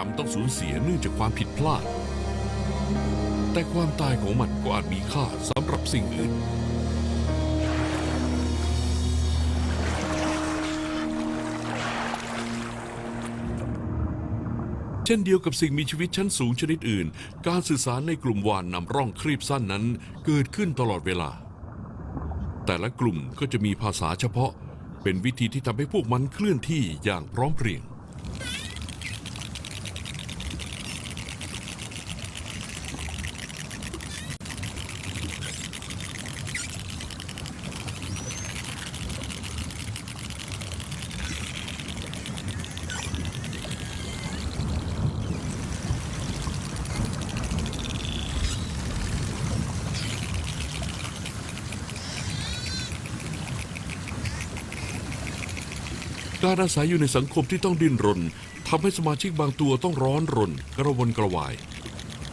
จำต้องสูญเสียเนื่องจากความผิดพลาด แต่ความตายของมันก็อาจมีค่าสำหรับสิ่งอื่น เช่นเดียวกับสิ่งมีชีวิตชั้นสูงชนิดอื่น การสื่อสารในกลุ่มวานนำร่องครีบสั้นนั้นเกิดขึ้นตลอดเวลา แต่ละกลุ่มก็จะมีภาษาเฉพาะ เป็นวิธีที่ทำให้พวกมันเคลื่อนที่อย่างพร้อมเพรียง การอาศัยอยู่ในสังคมที่ต้องดิ้นรนทำให้สมาชิกบางตัวต้องร้อนรน กระวนกระวาย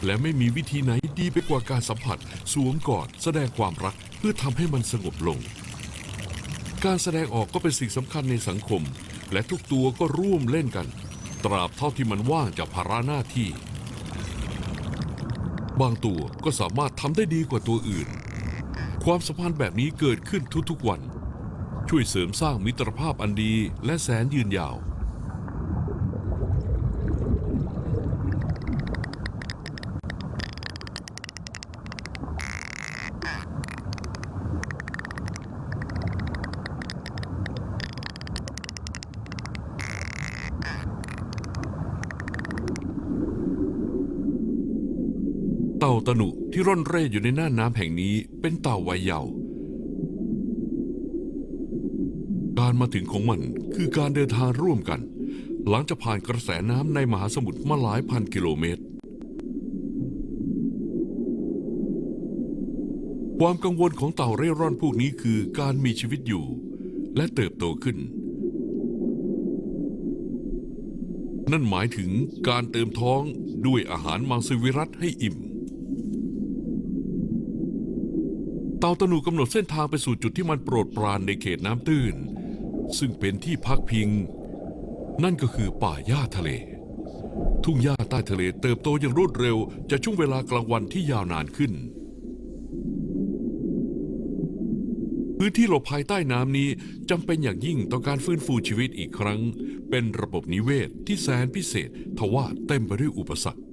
และไม่มีวิธีไหนดีไปกว่าการสัมผัส สวมกอด แสดงความรักเพื่อทำให้มันสงบลง การแสดงออกก็เป็นสิ่งสำคัญในสังคม และทุกตัวก็ร่วมเล่นกัน ตราบเท่าที่มันว่างจากภาระหน้าที่ บางตัวก็สามารถทำได้ดีกว่าตัวอื่น ความสัมพันธ์แบบนี้เกิดขึ้นทุกๆวัน ช่วยเสริมสร้างมิตรภาพอันดีและแสนยืนยาว เต่าตะหนุที่ร่อนเร่อยู่ในน่านน้ำแห่งนี้เป็นเต่าวัยเยาว์ การมาถึงของมันคือการเดินทางร่วมกัน หลังจากผ่านกระแสน้ำในมหาสมุทรมาหลายพันกิโลเมตร ความกังวลของเต่าเร่ร่อนพวกนี้คือการมีชีวิตอยู่ และเติบโตขึ้น นั่นหมายถึงการเติมท้องด้วยอาหารมังสวิรัตให้อิ่มเต่าตะหนูกำหนดเส้นทางไปสู่จุดที่มันโปรดปรานในเขตน้ำตื้น ซึ่งเป็นที่พักพิง นั่นก็คือป่าหญ้าทะเล ทุ่งหญ้าใต้ทะเลเติบโตอย่างรวดเร็วจากช่วงเวลากลางวันที่ยาวนานขึ้น พื้นที่หลบภายใต้น้ำนี้จำเป็นอย่างยิ่งต่อการฟื้นฟูชีวิตอีกครั้ง เป็นระบบนิเวศที่แสนพิเศษทว่าเต็มไปด้วยอุปสรรค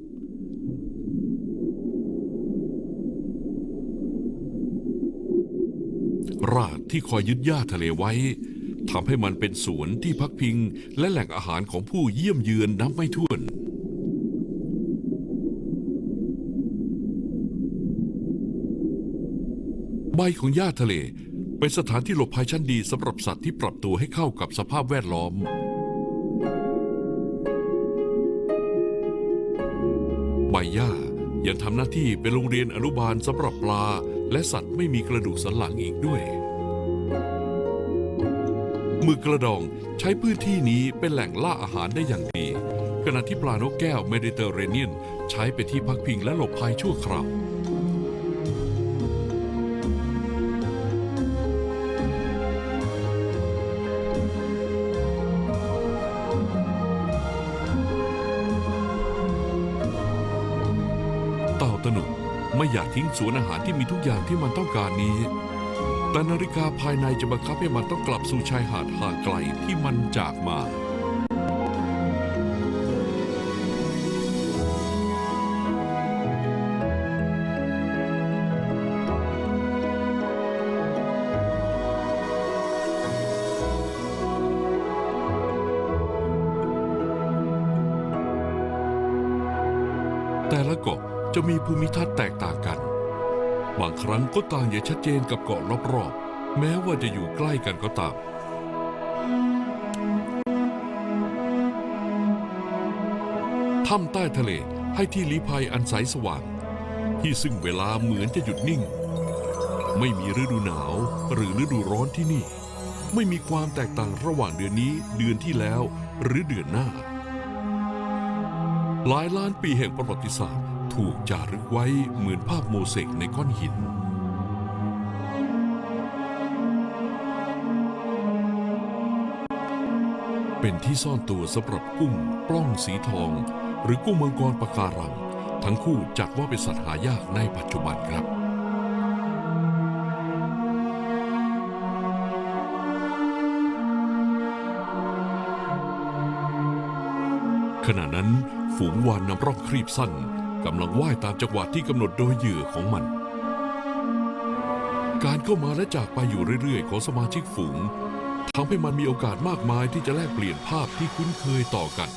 รากที่คอยยึดหญ้าทะเลไว้ ทำให้มันเป็นสวนที่พักพิง และแหล่งอาหารของผู้เยี่ยมเยือนนับไม่ถ้วน ใบของหญ้าทะเลเป็นสถานที่หลบภัยชั้นดีสำหรับสัตว์ที่ปรับตัวให้เข้ากับสภาพแวดล้อม ใบหญ้ายังทำหน้าที่เป็นโรงเรียนอนุบาลสำหรับปลา และสัตว์ไม่มีกระดูกสันหลังอีกด้วย หมือกระดองใช้พื้นที่นี้เป็นแหล่งล่าอาหารได้อย่างดี ขณะที่ปลานกแก้วเมดิเตอร์เรเนียน ใช้เป็นที่พักพิงและหลบภัยชั่วคราวเต่าตะหนุไม่อยากทิ้งสวนอาหารที่มีทุกอย่างที่มันต้องการนี้ แต่นาฬิกาภายในจะบังคับให้มันต้องกลับสู่ชายหาดห่างไกลที่มันจากมา แต่ละเกาะจะมีภูมิทัศน์แตกต่างกัน บางครั้งก็ต่างอย่างชัดเจนกับเกาะรอบๆ แม้ว่าจะอยู่ใกล้กันก็ตาม ถ้ำใต้ทะเลให้ที่ลี้ภัยอันใสสว่าง ที่ซึ่งเวลาเหมือนจะหยุดนิ่ง ไม่มีฤดูหนาวหรือฤดูร้อนที่นี่ ไม่มีความแตกต่างระหว่างเดือนนี้เดือนที่แล้วหรือเดือนหน้า หลายล้านปีแห่งประวัติศาสตร์ ถูกจารึกไว้เหมือนภาพโมเสกในก้อนหิน เป็นที่ซ่อนตัวสำหรับกุ้งปล้องสีทอง หรือกุ้งมังกรปะการัง ทั้งคู่จัดว่าเป็นสัตว์หายากในปัจจุบันครับขณะนั้นฝูงวานนำร่องครีบสั้น กำลังว่ายตามจังหวะที่กำหนดโดยเหยื่อของมัน การเข้ามาและจากไปอยู่เรื่อยๆ ของสมาชิกฝูงทำให้มันมีโอกาสมากมายที่จะแลกเปลี่ยนภาพที่คุ้นเคยต่อกัน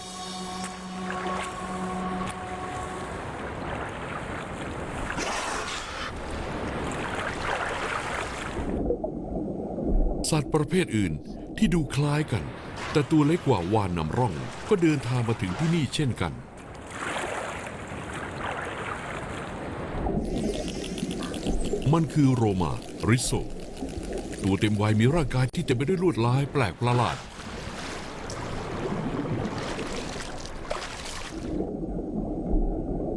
สัตว์ประเภทอื่นที่ดูคล้ายกัน แต่ตัวเล็กกว่าวานนำร่อง ก็เดินทางมาถึงที่นี่เช่นกัน มันคือโรมาริโซ ตัวเต็มวัยมีร่างกายที่เต็มไปด้วยลวดลายแปลกประหลาด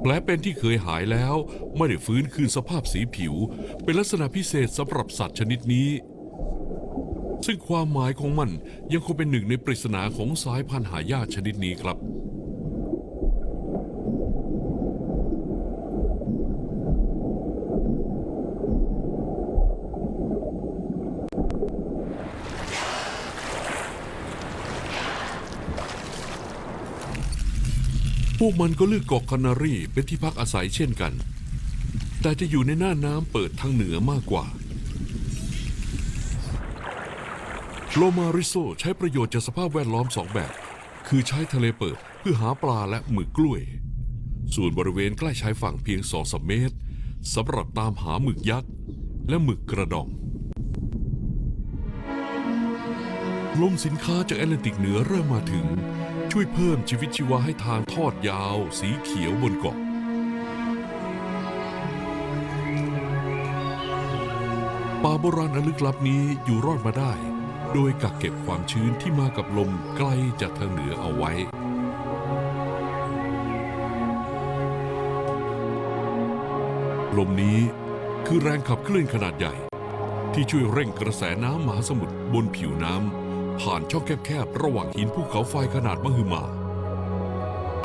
แผลเป็นที่เคยหายแล้วไม่ได้ฟื้นคืนสภาพสีผิว เป็นลักษณะพิเศษสำหรับสัตว์ชนิดนี้ ซึ่งความหมายของมันยังคงเป็นหนึ่งในปริศนาของสายพันธุ์หายากชนิดนี้ครับ พวกมันก็เลือกเกาะคานารีเป็นที่พักอาศัยเช่นกัน แต่จะอยู่ในหน้าน้ำเปิดทางเหนือมากกว่าโลมาริโซใช้ประโยชน์จากสภาพแวดล้อมสองแบบ คือใช้ทะเลเปิดเพื่อหาปลาและหมึกกล้วย ส่วนบริเวณใกล้ชายฝั่งเพียงสองสมเมตรสำหรับตามหาหมึกยักษ์และหมึกกระดองลมสินค้าจากแอตแลนติกเหนือเริ่มมาถึง ช่วยเพิ่มชีวิตชีวาให้ทางทอดยาวสีเขียวบนเกาะป่าโบราณอันลึกลับนี้อยู่รอดมาได้ โดยกักเก็บความชื้นที่มากับลมไกลจากทางเหนือเอาไว้ ลมนี้คือแรงขับเคลื่อนขนาดใหญ่ ที่ช่วยเร่งกระแสน้ำมหาสมุทรบนผิวน้ำ ผ่านช่องแคบๆระหว่างหินภูเขาไฟขนาดมหึมา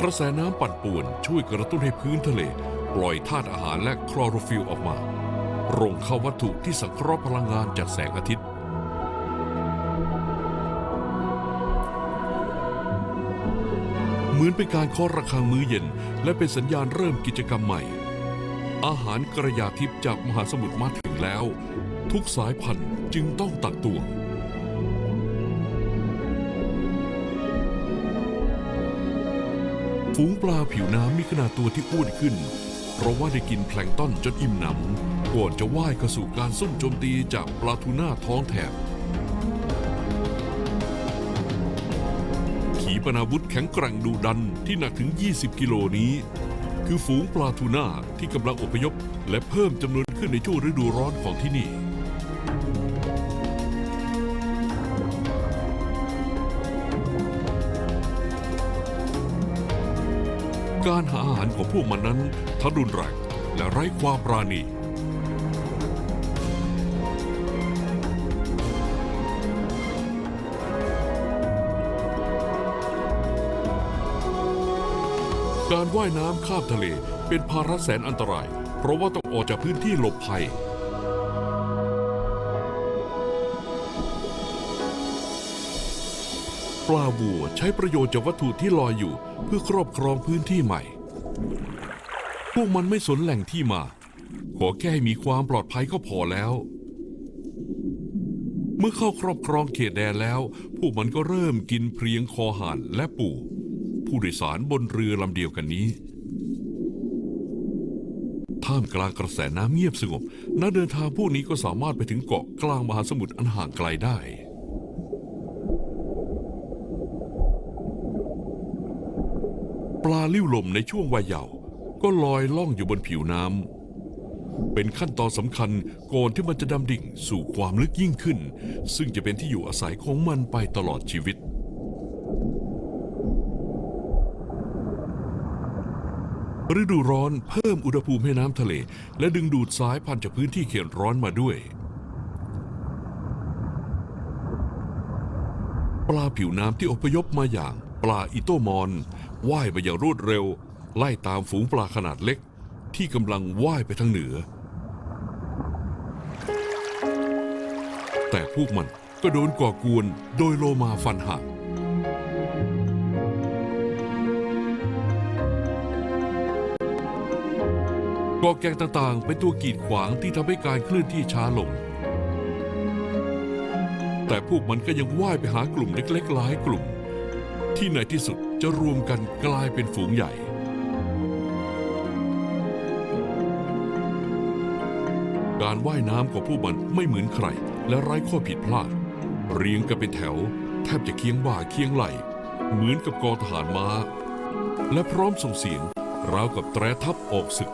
กระแสน้ำปั่นป่วนช่วยกระตุ้นให้พื้นทะเลปล่อยธาตุอาหารและคลอโรฟิลออกมารงเข้าวัตถุที่สังเคราะห์พลังงานจากแสงอาทิตย์ เหมือนเป็นการเคาะระฆังมื้อเย็น และเป็นสัญญาณเริ่มกิจกรรมใหม่ อาหารกระยาทิพย์จากมหาสมุทรมาถึงแล้ว ทุกสายพันธุ์จึงต้องตักตวง ฝูงปลาผิวน้ำมีขนาดตัวที่อ้วนขึ้น เพราะว่าได้กินแพลงต้อนจนอิ่มหนำ ก่อนจะว่ายเข้าสู่การซุ่มโจมตีจากปลาทูน่าท้องแถบ ขีปนาวุธแข็งแกร่งดูดันที่หนักถึง 20 กิโลนี้ คือฝูงปลาทูน่าที่กำลังอพยพ และเพิ่มจำนวนขึ้นในช่วงฤดูร้อนของที่นี่ การหาอาหารของพวกมันนั้นทั้งรุนแรงและไร้ความปราณี การว่ายน้ำข้ามทะเลเป็นภาระแสนอันตราย เพราะว่าต้องออกจากพื้นที่หลบภัย ปลาบัวใช้ประโยชน์จากวัตถุที่ลอยอยู่เพื่อครอบครองพื้นที่ใหม่ พวกมันไม่สนแหล่งที่มา ขอแค่ให้มีความปลอดภัยก็พอแล้ว เมื่อเข้าครอบครองเขตแดนแล้ว พวกมันก็เริ่มกินเพลียงคอห่านและปูผู้โดยสารบนเรือลำเดียวกันนี้ท่ามกลางกระแสน้ำเงียบสงบ นักเดินทางพวกนี้ก็สามารถไปถึงเกาะกลางมหาสมุทรอันห่างไกลได้ ปลาลิ้วลมในช่วงวัยเยาว์ก็ลอยล่องอยู่บนผิวน้ำ เป็นขั้นตอนสำคัญก่อนที่มันจะดำดิ่งสู่ความลึกยิ่งขึ้น ซึ่งจะเป็นที่อยู่อาศัยของมันไปตลอดชีวิต ฤดูร้อนเพิ่มอุณหภูมิให้น้ำทะเล และดึงดูดสายพันธุ์จากพื้นที่เขตร้อนมาด้วยปลาผิวน้ำที่อพยพมาอย่างปลาอิโตมอน ว่ายไปอย่างรวดเร็ว ไล่ตามฝูงปลาขนาดเล็ก ที่กำลังว่ายไปทางเหนือ แต่พวกมันก็โดนก่อกวนโดยโลมาฟันหักกอแกงต่างๆ เป็นตัวกีดขวางที่ทำให้การเคลื่อนที่ช้าลง แต่พวกมันก็ยังว่ายไปหากลุ่มเล็กๆ หลายกลุ่ม ที่ในที่สุดจะรวมกันกลายเป็นฝูงใหญ่ การว่ายน้ำของพวกมันไม่เหมือนใคร และไร้ข้อผิดพลาด เรียงกันเป็นแถว แทบจะเคียงบ่าเคียงไหล เหมือนกับกองทหารม้า และพร้อมส่งเสียงราวกับแตรทัพออกศึก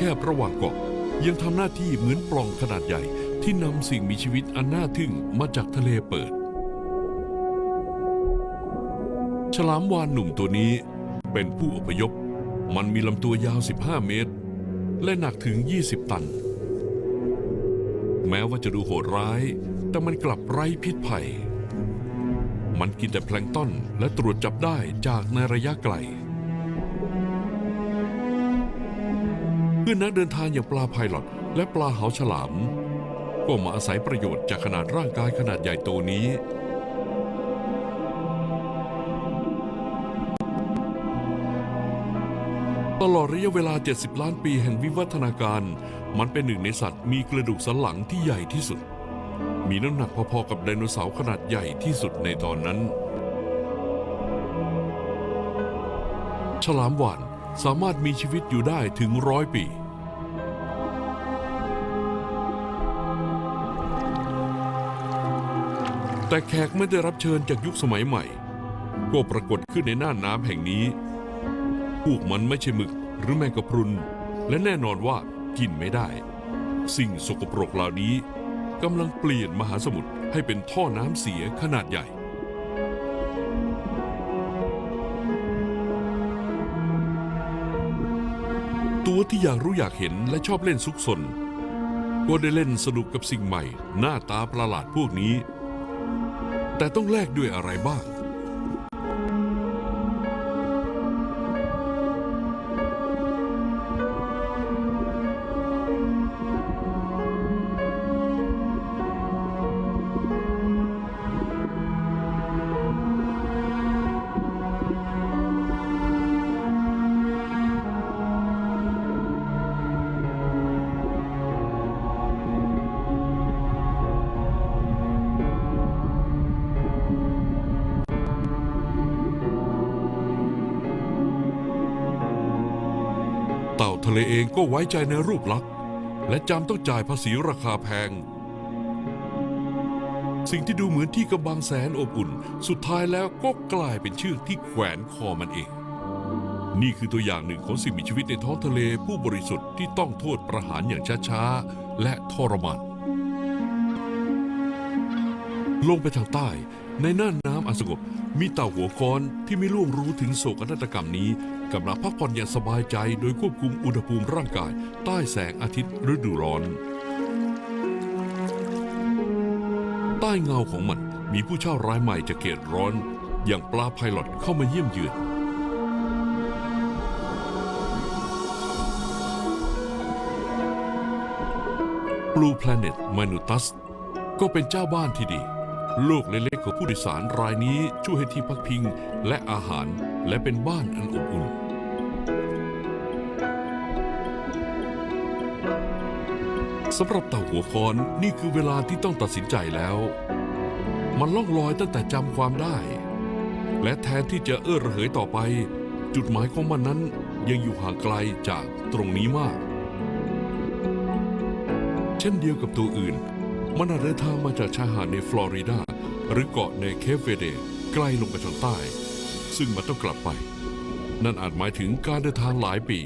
แคบระหว่างเกาะ ยังทำหน้าที่เหมือนปล่องขนาดใหญ่ที่นำสิ่งมีชีวิตอันน่าทึ่งมาจากทะเลเปิด ฉลามวานหนุ่มตัวนี้เป็นผู้อพยพ มันมีลำตัวยาว 15 เมตร และหนักถึง 20 ตัน แม้ว่าจะดูโหดร้าย แต่มันกลับไร้พิษภัย มันกินแต่แพลงต้นและตรวจจับได้จากในระยะไกล พื่อนนักเดินทางอย่างปลาไพลอตและปลาเหาฉลาม ก็มาอาศัยประโยชน์จากขนาดร่างกายขนาดใหญ่โตนี้ ตลอดระยะเวลา 70 ล้านปีแห่งวิวัฒนาการ มันเป็นหนึ่งในสัตว์มีกระดูกสันหลังที่ใหญ่ที่สุด มีน้ำหนักพอๆกับไดโนเสาร์ขนาดใหญ่ที่สุดในตอนนั้น ฉลามหวาฬ สามารถมีชีวิตอยู่ได้ถึงร้อยปี แต่แขกไม่ได้รับเชิญจากยุคสมัยใหม่ ก็ปรากฏขึ้นในน่านน้ำแห่งนี้ พวกมันไม่ใช่หมึกหรือแมงกะพรุน และแน่นอนว่ากินไม่ได้ สิ่งสกปรกเหล่านี้กำลังเปลี่ยนมหาสมุทรให้เป็นท่อน้ำเสียขนาดใหญ่ ตัวที่อยากรู้อยากเห็นและชอบเล่นซุกซนก็ได้เล่นสนุกกับสิ่งใหม่ หน้าตาประหลาดพวกนี้ แต่ต้องแลกด้วยอะไรบ้าง เต่าทะเลเองก็ไว้ใจในรูปลักษณ์และจำต้องจ่ายภาษีราคาแพง สิ่งที่ดูเหมือนที่กำบังแสนอบอุ่น สุดท้ายแล้วก็กลายเป็นเชือกที่แขวนคอมันเอง นี่คือตัวอย่างหนึ่งของสิ่งมีชีวิตในท้องทะเลผู้บริสุทธิ์ที่ต้องโทษประหารอย่างช้าๆ และทรมานลงไปทางใต้ ในน่านน้ำอันสงบมีเต่าหัวค้อนที่ไม่ล่วงรู้ถึงโศกนาฏกรรมนี้ กำลังพักผ่อนอย่างสบายใจโดยควบคุมอุณหภูมิร่างกาย ใต้แสงอาทิตย์ฤดูร้อน ใต้เงาของมันมีผู้เช่ารายใหม่จากเขตร้อน อย่างปลาไพลอตเข้ามาเยี่ยมเยือน Blue Planet Manutus ก็เป็นเจ้าบ้านที่ดีโลกเล กๆของผู้โดยสารรายนี้ช่วยให้ที่พักพิงและอาหารและเป็นบ้านอันอบอุ่น สำหรับเต่าหัวคอนนี่คือเวลาที่ต้องตัดสินใจแล้ว มันล่องลอยตั้งแต่จำความได้ และแทนที่จะเอื้อระเหยต่อไป จุดหมายของมันนั้นยังอยู่ห่างไกลจากตรงนี้มาก เช่นเดียวกับตัวอื่น มันอาจเดินทางมาจากชายหาดในฟลอริดา หรือเกาะในเคปเวเดใกล้ลงไปทางใต้ ซึ่งมันต้องกลับไป นั่นอาจหมายถึงการเดินทางหลายปี